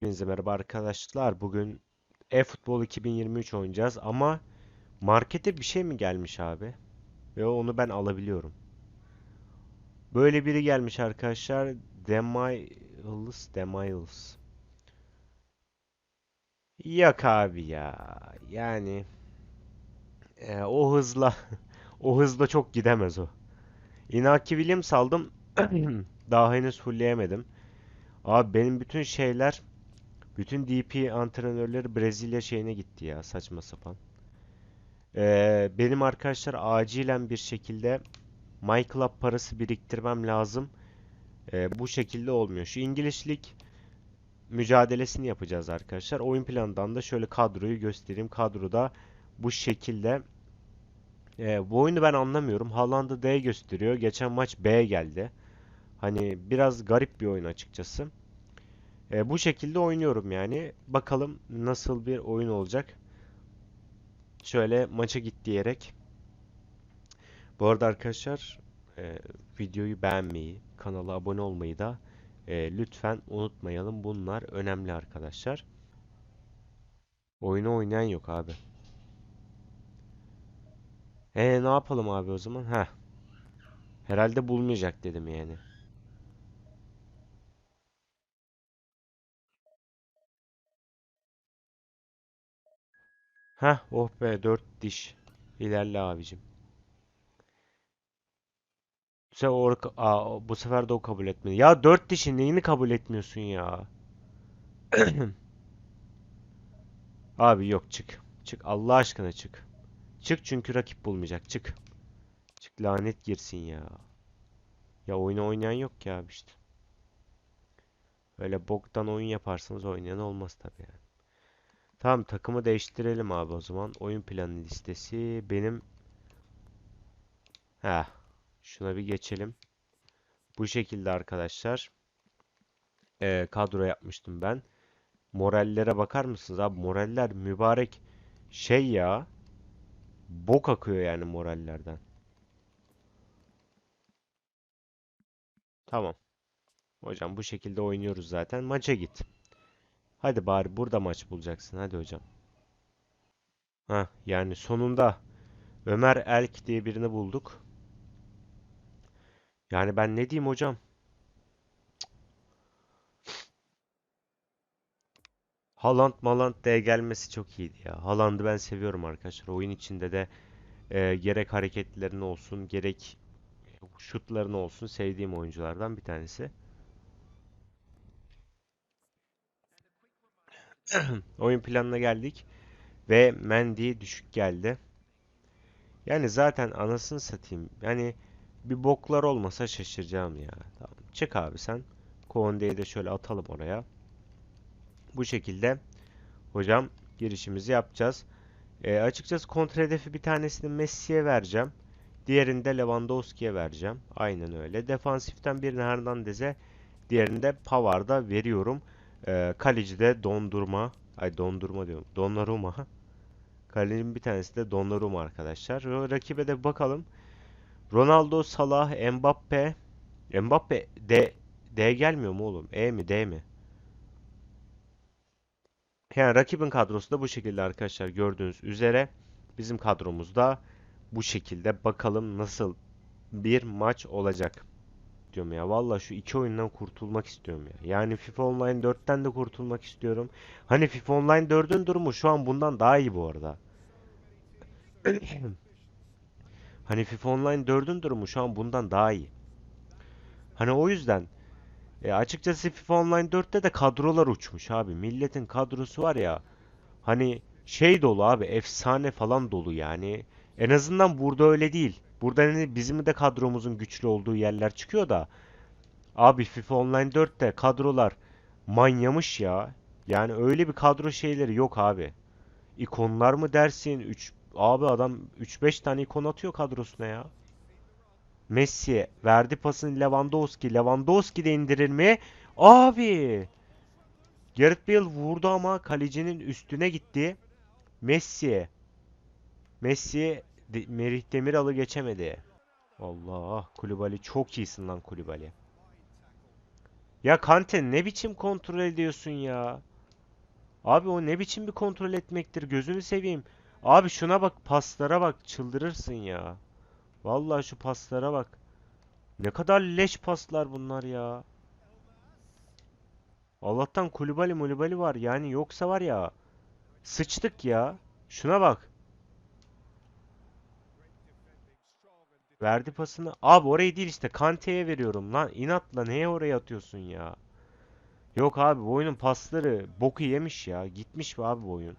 Hepinize merhaba arkadaşlar. Bugün eFootball 2023 oynayacağız ama markete bir şey mi gelmiş abi? Ve onu ben alabiliyorum. Böyle biri gelmiş arkadaşlar. Demiles, Demiles. Yok abi ya. Yani e, o hızla o hızla çok gidemez o. Inaki Williams aldım. Daha henüz fullleyemedim. Abi benim bütün şeyler Bütün DP antrenörleri Brezilya şeyine gitti ya saçma sapan. Ee, benim arkadaşlar acilen bir şekilde MyClub parası biriktirmem lazım. Ee, bu şekilde olmuyor. Şu İngilizlik mücadelesini yapacağız arkadaşlar. Oyun planından da şöyle kadroyu göstereyim. Kadroda bu şekilde. Ee, bu oyunu ben anlamıyorum. Haaland'ı D gösteriyor. Geçen maç B geldi. Hani biraz garip bir oyun açıkçası. E, bu şekilde oynuyorum yani. Bakalım nasıl bir oyun olacak. Şöyle maça git diyerek. Bu arada arkadaşlar e, videoyu beğenmeyi, kanala abone olmayı da e, lütfen unutmayalım. Bunlar önemli arkadaşlar. Oyunu oynayan yok abi. E ne yapalım abi o zaman? Heh. Herhalde bulmayacak dedim yani. Heh, oh be dört diş. İlerle abicim. Bu sefer, o, Aa, bu sefer de o kabul etmedi. Ya dört dişin neyini kabul etmiyorsun ya? Abi yok çık. Çık Allah aşkına çık. Çık çünkü rakip bulmayacak. Çık. Çık lanet girsin ya. Ya oyunu oynayan yok ki abi işte. Öyle boktan oyun yaparsanız oynayan olmaz tabii yani. Tamam takımı değiştirelim abi o zaman. Oyun planı listesi benim Ha, şuna bir geçelim. Bu şekilde arkadaşlar. Ee, kadro yapmıştım ben. Morallere bakar mısınız abi? Moraller mübarek şey ya. Bok akıyor yani morallerden. Tamam. Hocam bu şekilde oynuyoruz zaten. Maça git. Hadi bari burada maç bulacaksın. Hadi hocam. Ha, yani sonunda Ömer Elk diye birini bulduk. Yani ben ne diyeyim hocam? Haaland Maland diye gelmesi çok iyiydi ya. Haaland'ı ben seviyorum arkadaşlar. Oyun içinde de e, gerek hareketlerini olsun, gerek şutlarını olsun sevdiğim oyunculardan bir tanesi. Oyun planına geldik ve Mendy düşük geldi. Yani zaten anasını satayım. Yani bir boklar olmasa şaşıracağım ya. Tamam. Çık abi sen. Konde'yi de şöyle atalım oraya. Bu şekilde hocam girişimizi yapacağız. E, açıkçası kontra hedefi bir tanesini Messi'ye vereceğim. Diğerini de Lewandowski'ye vereceğim. Aynen öyle. Defansiften birini Hernandez'e, diğerini de Pavard'a veriyorum. E, kaleci de dondurma. Ay dondurma diyorum. Donnarumma. Kalecinin bir tanesi de Donnarumma arkadaşlar. Rakibe de bakalım. Ronaldo, Salah, Mbappe. Mbappe D, D gelmiyor mu oğlum? E mi D mi? Yani rakibin kadrosu da bu şekilde arkadaşlar gördüğünüz üzere. Bizim kadromuzda bu şekilde. Bakalım nasıl bir maç olacak diyorum ya. Valla şu iki oyundan kurtulmak istiyorum ya. Yani FIFA Online 4'ten de kurtulmak istiyorum. Hani FIFA Online 4'ün durumu şu an bundan daha iyi bu arada. Hani FIFA Online 4'ün durumu şu an bundan daha iyi. Hani o yüzden e, açıkçası FIFA Online 4'te de kadrolar uçmuş abi. Milletin kadrosu var ya hani şey dolu abi efsane falan dolu yani. En azından burada öyle değil. Burada hani bizim de kadromuzun güçlü olduğu yerler çıkıyor da abi FIFA Online 4'te kadrolar manyamış ya. Yani öyle bir kadro şeyleri yok abi. İkonlar mı dersin? 3 Abi adam 3-5 tane ikon atıyor kadrosuna ya. Messi verdi pasını Lewandowski. Lewandowski de indirir mi? Abi! Gareth Bale vurdu ama kalecinin üstüne gitti. Messi. Messi de, Merih Demiral'ı geçemedi. Allah, Kulübali çok iyisin lan Kulübali. Ya Kante ne biçim kontrol ediyorsun ya? Abi o ne biçim bir kontrol etmektir gözünü seveyim. Abi şuna bak paslara bak çıldırırsın ya. Vallahi şu paslara bak. Ne kadar leş paslar bunlar ya. Allah'tan Kulübali Mulibali var yani yoksa var ya sıçtık ya. Şuna bak. Verdi pasını. Abi orayı değil işte Kante'ye veriyorum lan. İnatla neye oraya atıyorsun ya? Yok abi bu oyunun pasları boku yemiş ya. Gitmiş mi abi bu oyun?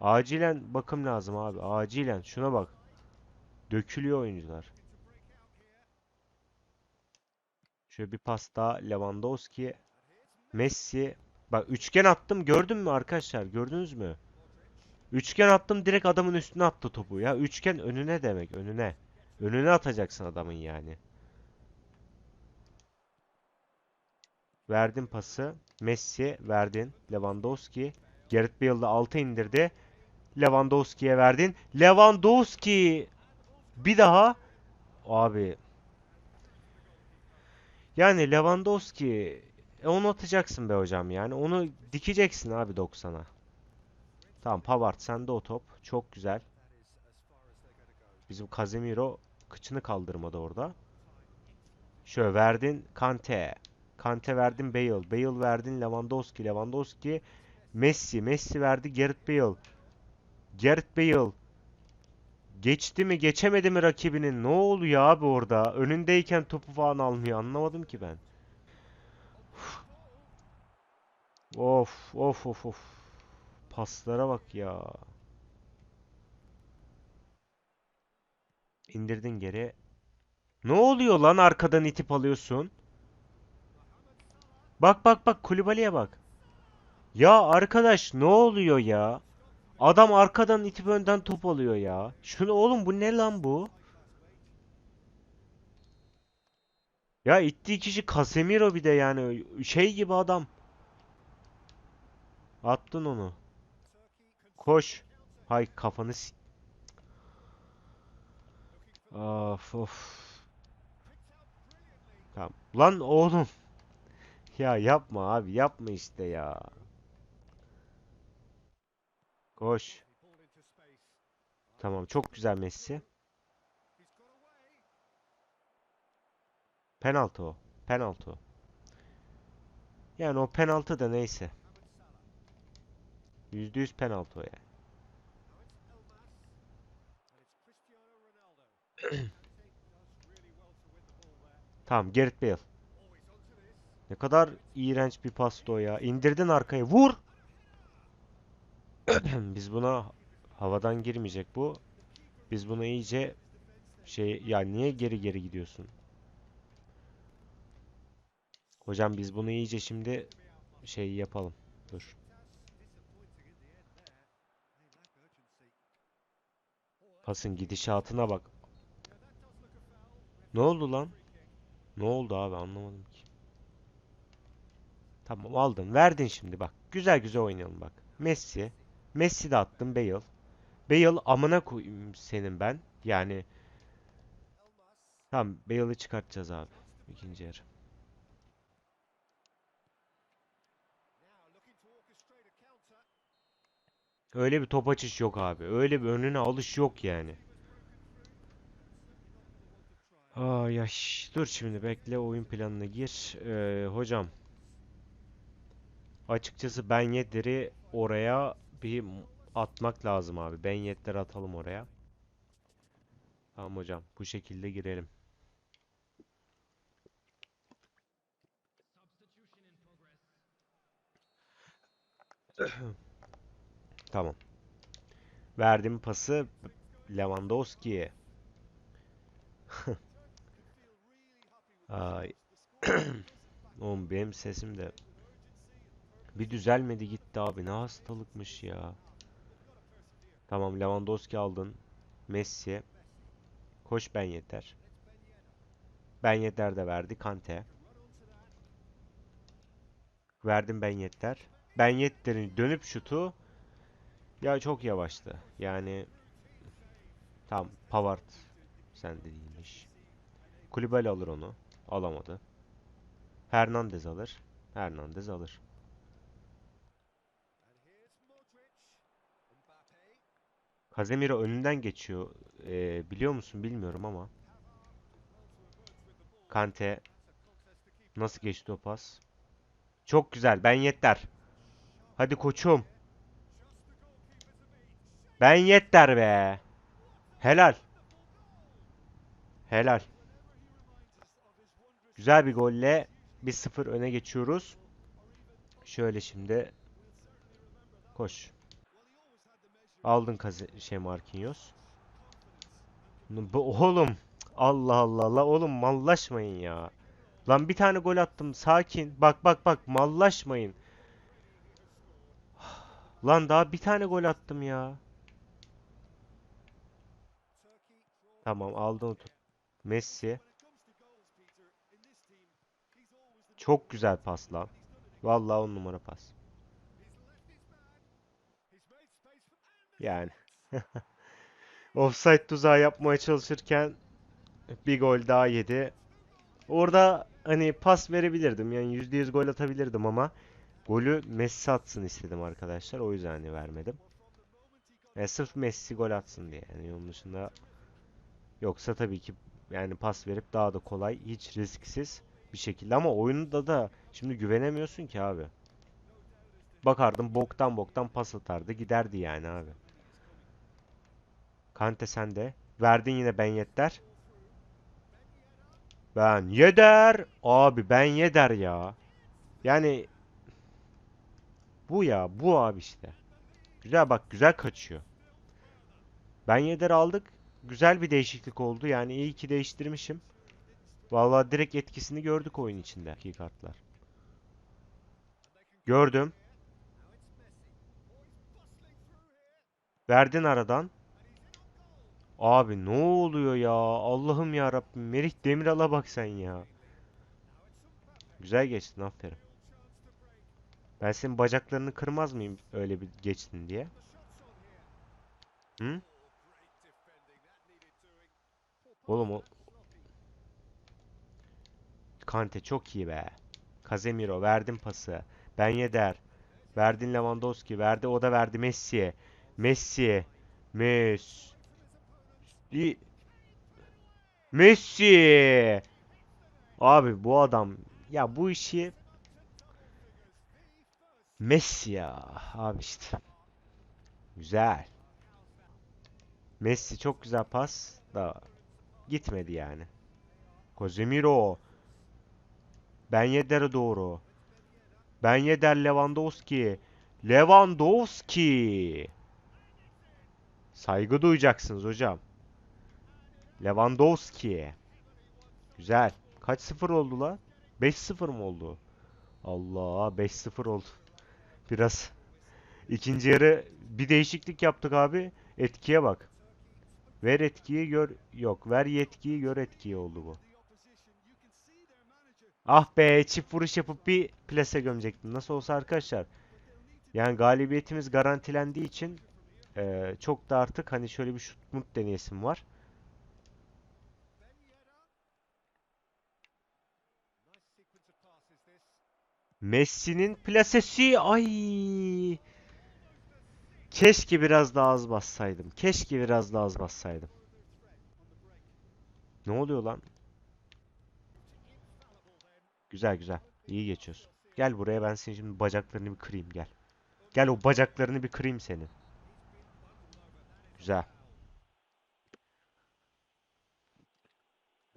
Acilen bakım lazım abi. Acilen. Şuna bak. Dökülüyor oyuncular. Şöyle bir pas daha Lewandowski. Messi. Bak üçgen attım. Gördün mü arkadaşlar? Gördünüz mü? Üçgen attım direkt adamın üstüne attı topu. Ya üçgen önüne demek. Önüne. Önüne atacaksın adamın yani. Verdin pası. Messi verdin. Lewandowski. Gareth Bale'da altı indirdi. Lewandowski'ye verdin. Lewandowski bir daha abi yani Lewandowski e, onu atacaksın be hocam yani onu dikeceksin abi 90'a. Tamam Pavard sende o top. Çok güzel. Bizim Casemiro kıçını kaldırmadı orada. Şöyle verdin Kante. Kante verdin Bale. Bale verdin Lewandowski. Lewandowski Messi. Messi verdi Gareth Bale. Gareth Bale geçti mi geçemedi mi rakibinin? Ne oluyor abi orada? Önündeyken topu falan almıyor. Anlamadım ki ben. Of of of of. Paslara bak ya. İndirdin geri. Ne oluyor lan arkadan itip alıyorsun? Bak bak bak Kulübali'ye bak. Ya arkadaş ne oluyor ya? Adam arkadan itip önden top alıyor ya. Şunu oğlum bu ne lan bu? Ya ittiği kişi Casemiro bir de yani şey gibi adam. Attın onu. Koş. Hay kafanı s- Of of. Tamam. Lan oğlum. Ya yapma abi yapma işte ya. Koş. Tamam çok güzel Messi. Penaltı o. Penaltı o. Yani o penaltı da neyse. %100 penaltı o yani. Tamam Gareth Bale. Ne kadar iğrenç bir pastı o ya. İndirdin arkaya. Vur! Biz buna havadan girmeyecek bu. Biz buna iyice şey ya niye geri geri gidiyorsun? Hocam biz bunu iyice şimdi şey yapalım. Dur. Pasın gidişatına bak. Ne oldu lan? Ne oldu abi anlamadım ki. Tamam aldın. Verdin şimdi bak. Güzel güzel oynayalım bak. Messi. Messi de attım Bale. Bale amına koyayım senin ben. Yani tamam Bale'ı çıkartacağız abi. ikinci yarı. Öyle bir top açış yok abi. Öyle bir önüne alış yok yani. Aa yaş. Dur şimdi bekle oyun planına gir. Ee, hocam açıkçası Ben Yedder'i oraya bir atmak lazım abi. Ben Yedder'i atalım oraya. Tamam hocam bu şekilde girelim. Tamam. Verdim pası Lewandowski'ye. Ay. Oğlum benim sesim de bir düzelmedi gitti abi. Ne hastalıkmış ya. Tamam Lewandowski aldın. Messi. Koş ben yeter. Ben yeter de verdi Kante. Verdim ben yeter. Ben yetter'in dönüp şutu ya çok yavaştı. Yani tam Pavard sen değilmiş. Kulübel alır onu. Alamadı. Hernandez alır. Hernandez alır. Casemiro önünden geçiyor. Ee, biliyor musun bilmiyorum ama. Kante nasıl geçti o pas? Çok güzel. Ben yeter. Hadi koçum. Ben yeter be. Helal. Helal. Güzel bir golle 1-0 öne geçiyoruz. Şöyle şimdi koş. Aldın kaze şey Marquinhos. Bu oğlum Allah Allah la oğlum mallaşmayın ya. Lan bir tane gol attım sakin. Bak bak bak mallaşmayın. Lan daha bir tane gol attım ya. Tamam aldın tut. Messi. Çok güzel pas lan. Vallahi on numara pas. Yani. Offside tuzağı yapmaya çalışırken bir gol daha yedi. Orada hani pas verebilirdim. Yani %100 gol atabilirdim ama golü Messi atsın istedim arkadaşlar. O yüzden hani vermedim. Yani sırf Messi gol atsın diye. Yani onun dışında yoksa tabii ki yani pas verip daha da kolay, hiç risksiz bir şekilde ama oyunda da şimdi güvenemiyorsun ki abi. Bakardım boktan boktan pas atardı giderdi yani abi. Kante sende. Verdin yine Ben Yedder. Ben Yedder. Abi Ben Yedder ya. Yani bu ya bu abi işte. Güzel bak güzel kaçıyor. Ben Yedder aldık. Güzel bir değişiklik oldu. Yani iyi ki değiştirmişim. Vallahi direkt etkisini gördük oyun içinde. İyi kartlar. Gördüm. Verdin aradan. Abi ne oluyor ya? Allah'ım ya Rabbim. Merih Demiral'a bak sen ya. Güzel geçtin aferin. Ben senin bacaklarını kırmaz mıyım öyle bir geçtin diye? Hı? Oğlum o Kante çok iyi be. Casemiro verdin pası. Ben Yedder. Verdin Lewandowski. Verdi o da verdi Messi'ye. Messi. Messi. Messi. Abi bu adam ya bu işi Messi ya abi işte. Güzel. Messi çok güzel pas da gitmedi yani. Casemiro. Ben Yedder'e doğru. Ben Yedder Lewandowski. Lewandowski. Saygı duyacaksınız hocam. Lewandowski. Güzel. Kaç sıfır oldu la? 5-0 mı oldu? Allah 5-0 oldu. Biraz ikinci yarı bir değişiklik yaptık abi. Etkiye bak. Ver etkiyi gör. Yok ver yetkiyi gör etkiyi oldu bu. Ah be çift vuruş yapıp bir plase gömecektim. Nasıl olsa arkadaşlar. Yani galibiyetimiz garantilendiği için eee, çok da artık hani şöyle bir şut mut deneyesim var. Messi'nin plasesi ay keşke biraz daha az bassaydım. Keşke biraz daha az bassaydım. Ne oluyor lan? Güzel güzel. İyi geçiyorsun. Gel buraya ben senin şimdi bacaklarını bir kırayım gel. Gel o bacaklarını bir kırayım senin. Güzel.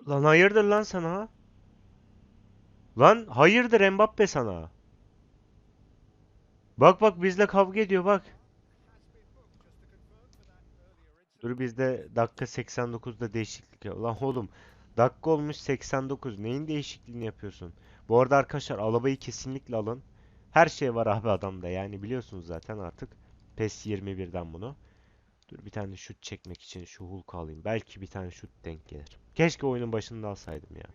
Lan hayırdır lan sana? Lan hayırdır Mbappe sana? Bak bak bizle kavga ediyor bak. Dur bizde dakika 89'da değişiklik yap. Lan oğlum dakika olmuş 89. Neyin değişikliğini yapıyorsun? Bu arada arkadaşlar alabayı kesinlikle alın. Her şey var abi adamda yani biliyorsunuz zaten artık. PES 21'den bunu. Dur bir tane şut çekmek için şu Hulk'u alayım. Belki bir tane şut denk gelir. Keşke oyunun başında alsaydım ya.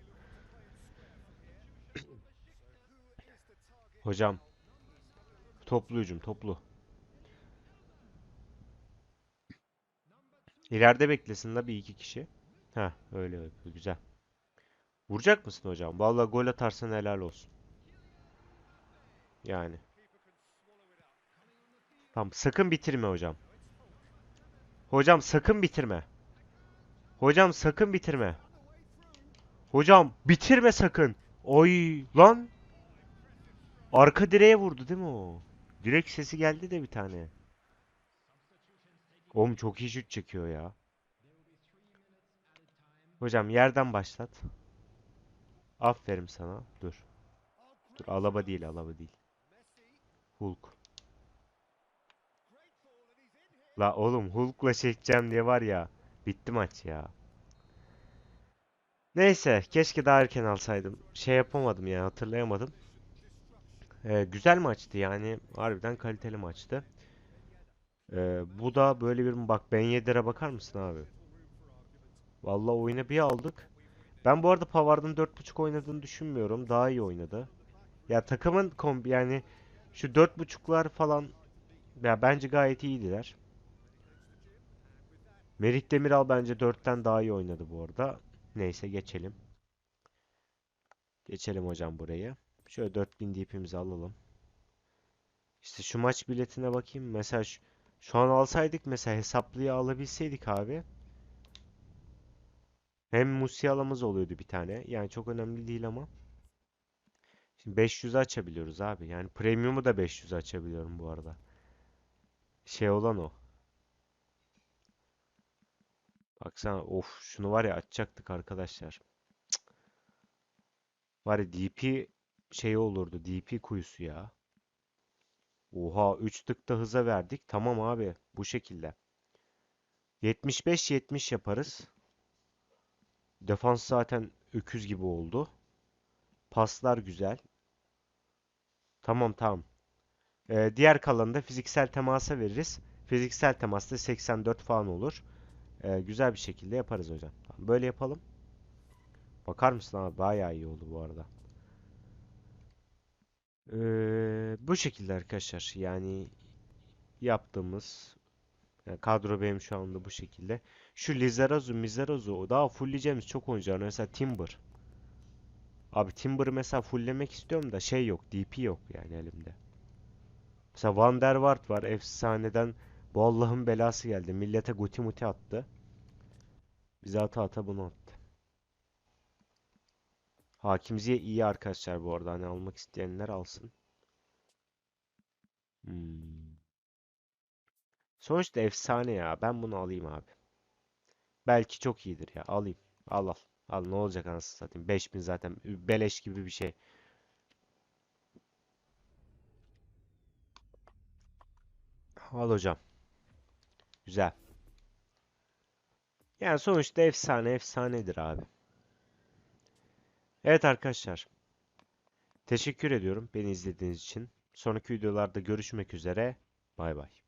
Hocam toplu hücum toplu. İleride beklesin la bir iki kişi. Ha öyle öyle güzel. Vuracak mısın hocam? Vallahi gol atarsan helal olsun. Yani. Tamam sakın bitirme hocam. Hocam sakın bitirme. Hocam sakın bitirme. Hocam bitirme sakın. Oy lan. Arka direğe vurdu değil mi o? Direkt sesi geldi de bir tane. Oğlum çok iyi şut çekiyor ya. Hocam yerden başlat. Aferin sana. Dur. Dur alaba değil alaba değil. Hulk. La oğlum Hulk'la çekeceğim diye var ya. Bitti maç ya. Neyse keşke daha erken alsaydım. Şey yapamadım ya hatırlayamadım. Ee, güzel maçtı yani. Harbiden kaliteli maçtı. Ee, bu da böyle bir bak Ben Yedder'e bakar mısın abi? Vallahi oyuna bir aldık. Ben bu arada Pavard'ın 4.5 oynadığını düşünmüyorum. Daha iyi oynadı. Ya takımın kombi yani şu 4.5'lar falan ya bence gayet iyiydiler. Merih Demiral bence 4'ten daha iyi oynadı bu arada. Neyse geçelim. Geçelim hocam buraya. Şöyle 4000 DP'mizi alalım. İşte şu maç biletine bakayım. Mesela şu, şu an alsaydık mesela hesaplıyı alabilseydik abi. Hem Musiala'mız oluyordu bir tane. Yani çok önemli değil ama. Şimdi 500 açabiliyoruz abi. Yani premium'u da 500 açabiliyorum bu arada. Şey olan o. Baksana of şunu var ya açacaktık arkadaşlar. Cık. Var ya DP şey olurdu. DP kuyusu ya. Oha 3 tıkta hıza verdik. Tamam abi bu şekilde. 75-70 yaparız. Defans zaten öküz gibi oldu. Paslar güzel. Tamam tamam. Ee, diğer kalanında fiziksel temasa veririz. Fiziksel temasta 84 falan olur. Ee, güzel bir şekilde yaparız hocam. Böyle yapalım. Bakar mısın abi? Bayağı iyi oldu bu arada. Bu şekilde arkadaşlar. Yani yaptığımız yani kadro benim şu anda bu şekilde. Şu Lizarazu, Mizarazu daha fullleyeceğimiz çok oyuncu var. Mesela Timber. Abi Timber'ı mesela fulllemek istiyorum da şey yok. DP yok yani elimde. Mesela Van der Waart var. Efsaneden bu Allah'ın belası geldi. Millete guti muti attı. Bize ata ata bunu attı. Hakimziye iyi arkadaşlar bu arada. Hani almak isteyenler alsın. Hmm. Sonuçta efsane ya. Ben bunu alayım abi. Belki çok iyidir ya. Alayım. Al al. Al ne olacak anasını satayım. 5000 zaten beleş gibi bir şey. Al hocam. Güzel. Yani sonuçta efsane efsanedir abi. Evet arkadaşlar. Teşekkür ediyorum beni izlediğiniz için. Sonraki videolarda görüşmek üzere. Bay bay.